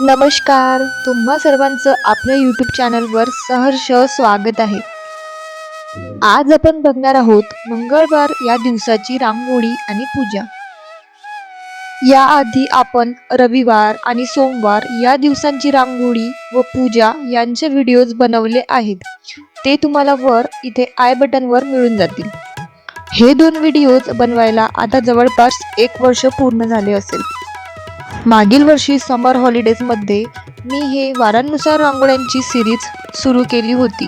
नमस्कार तुम्हा सर्वांचं आपल्या यूट्यूब चॅनलवर सहर्ष स्वागत आहे. आज आपण बघणार आहोत मंगळवार या दिवसाची रांगोळी आणि पूजा. याआधी आपण रविवार आणि सोमवार या दिवसांची रांगोळी व पूजा यांचे व्हिडिओज बनवले आहेत. ते तुम्हाला वर इथे आय बटनवर मिळून जातील. हे दोन व्हिडिओज बनवायला आता जवळपास एक वर्ष पूर्ण झाले असेल. मागील वर्षी समर हॉलिडेजमध्ये मी हे वारांनुसार रांगोळ्यांची सिरीज सुरू केली होती.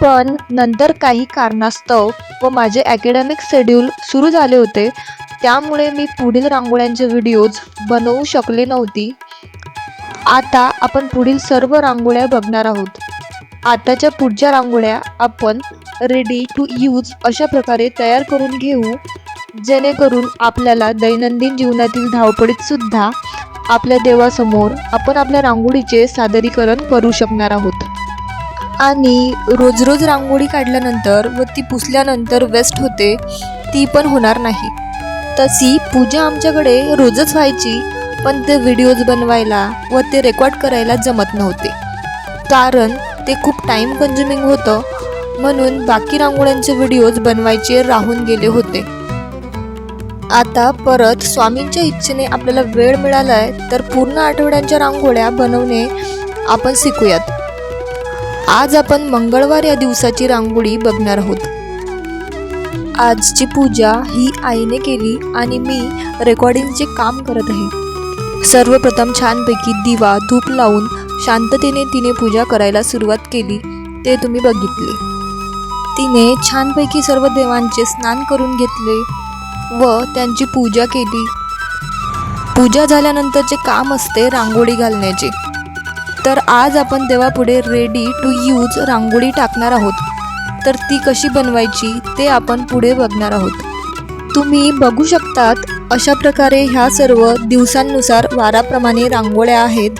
पण नंतर काही कारणास्तव व माझे अकॅडमिक शेड्यूल सुरू झाले होते त्यामुळे मी पुढील रांगोळ्यांचे व्हिडिओज बनवू शकले नव्हती. आता आपण पुढील सर्व रांगोळ्या बघणार आहोत. आताच्या पुढच्या रांगोळ्या आपण रेडी टू यूज अशा प्रकारे तयार करून घेऊ. जेणेकरून आपल्याला दैनंदिन जीवनातील धावपळीत सुद्धा आपल्या देवासमोर आपण आपल्या रांगोळीचे सादरीकरण करू शकणार आहोत. आणि रोज रोज रांगोळी काढल्यानंतर व ती पुसल्यानंतर वेस्ट होते ती पण होणार नाही. तशी पूजा आमच्याकडे रोजच व्हायची पण ते व्हिडिओज बनवायला व ते रेकॉर्ड करायला जमत नव्हते. कारण ते खूप टाईम कन्झ्युमिंग होतं म्हणून बाकी रांगोळ्यांचे व्हिडिओज बनवायचे राहून गेले होते. आता परत स्वामींच्या इच्छेने आपल्याला वेळ मिळालाय तर पूर्ण आठवड्यांच्या रांगोळ्या बनवणे आपण शिकूयात. आज आपण मंगळवार या दिवसाची रांगोळी बघणार आहोत. आजची पूजा ही आईने केली आणि मी रेकॉर्डिंगचे काम करत आहे. सर्वप्रथम छानपैकी दिवा धूप लावून शांततेने तिने पूजा करायला सुरुवात केली ते तुम्ही बघितले. तिने छानपैकी सर्व देवांचे स्नान करून घेतले. व त्यांची पूजा केली. पूजा झाल्यानंतरचे काम असते रांगोळी घालण्याचे. तर आज आपण देवापुढे रेडी टू यूज रांगोळी टाकणार आहोत. तर ती कशी बनवायची ते आपण पुढे बघणार आहोत. तुम्ही बघू शकतात अशा प्रकारे ह्या सर्व दिवसांनुसार वाराप्रमाणे रांगोळ्या आहेत.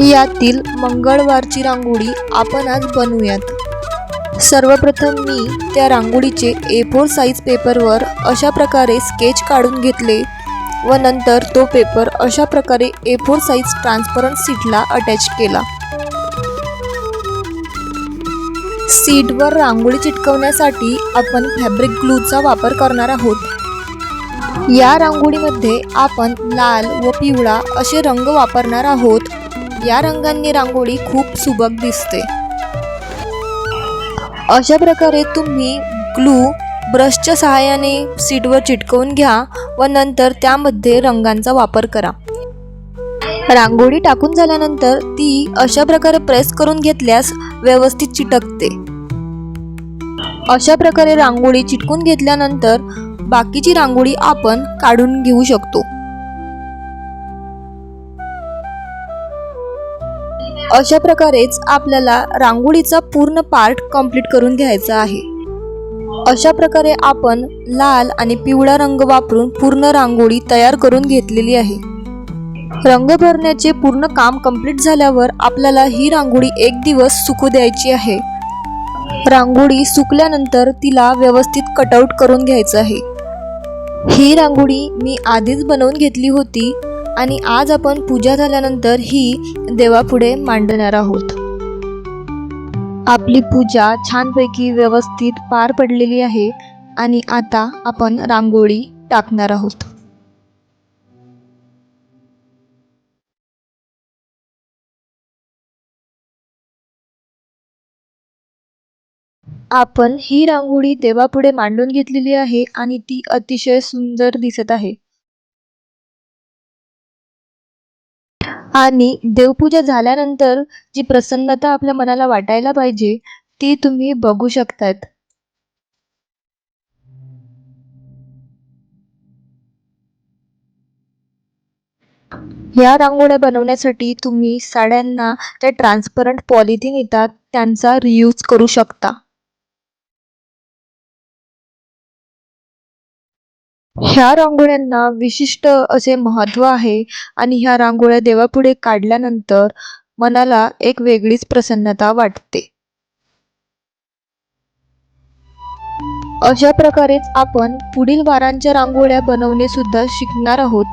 यातील मंगळवारची रांगोळी आपण आज बनवूयात. सर्वप्रथम मी त्या रांगोळीचे ए फोर साईज पेपरवर अशा प्रकारे स्केच काढून घेतले व नंतर तो पेपर अशा प्रकारे ए फोर साईज ट्रान्सपरंट सीटला अटॅच केला. सीटवर रांगोळी चिटकवण्यासाठी आपण फॅब्रिक ग्लूचा वापर करणार आहोत. या रांगोळीमध्ये आपण लाल व पिवळा असे रंग वापरणार आहोत. या रंगांनी रांगोळी खूप सुबक दिसते. अशा प्रकारे तुम्ही ग्लू ब्रशच्या सहाय्याने सीटवर चिटकवून घ्या व नंतर त्यामध्ये रंगांचा वापर करा. रांगोळी टाकून झाल्यानंतर ती अशा प्रकारे प्रेस करून घेतल्यास व्यवस्थित चिटकते. अशा प्रकारे रांगोळी चिटकून घेतल्यानंतर बाकीची रांगोळी आपण काढून घेऊ शकतो. अशा प्रकारेच आपल्याला रांगोळीचा पूर्ण पार्ट कंप्लीट करून घ्यायचा आहे. अशा प्रकारे आपण लाल आणि पिवळा रंग वापरून पूर्ण रांगोळी तयार करून घेतलेली आहे. रंग भरण्याचे पूर्ण काम कंप्लीट झाल्यावर आपल्याला ही रांगोळी एक दिवस सुकू द्यायची आहे. रांगोळी सुकल्यानंतर तिला व्यवस्थित कटआउट करून घ्यायचं आहे. ही रांगोळी मी आधीच बनवून घेतली होती. आणि आज आपण पूजा झाल्यानंतर ही देवापुढे मांडणार आहोत. आपली पूजा छानपैकी व्यवस्थित पार पडलेली आहे आणि आता आपण रांगोळी टाकणार आहोत. आपण ही रांगोळी देवापुढे मांडून घेतलेली आहे आणि ती अतिशय सुंदर दिसत आहे. आणि देवपूजा झाल्यानंतर जी प्रसन्नता आपल्या मनाला वाटायला पाहिजे ती तुम्ही बघू शकतात. या रांगोळ्या बनवण्यासाठी तुम्ही साड्यांना त्या ट्रान्सपरंट पॉलिथिन येतात त्यांचा रियूज करू शकता. ह्या रांगोळ्यांना विशिष्ट असे महत्त्व आहे आणि ह्या रांगोळ्या देवापुढे काढल्यानंतर मनाला एक वेगळीच प्रसन्नता वाटते. अशा प्रकारेच आपण पुढील वारांच्या रांगोळ्या बनवणे सुद्धा शिकणार आहोत.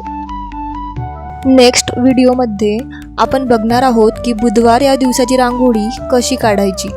नेक्स्ट व्हिडिओमध्ये आपण बघणार आहोत की बुधवार या दिवसाची रांगोळी कशी काढायची.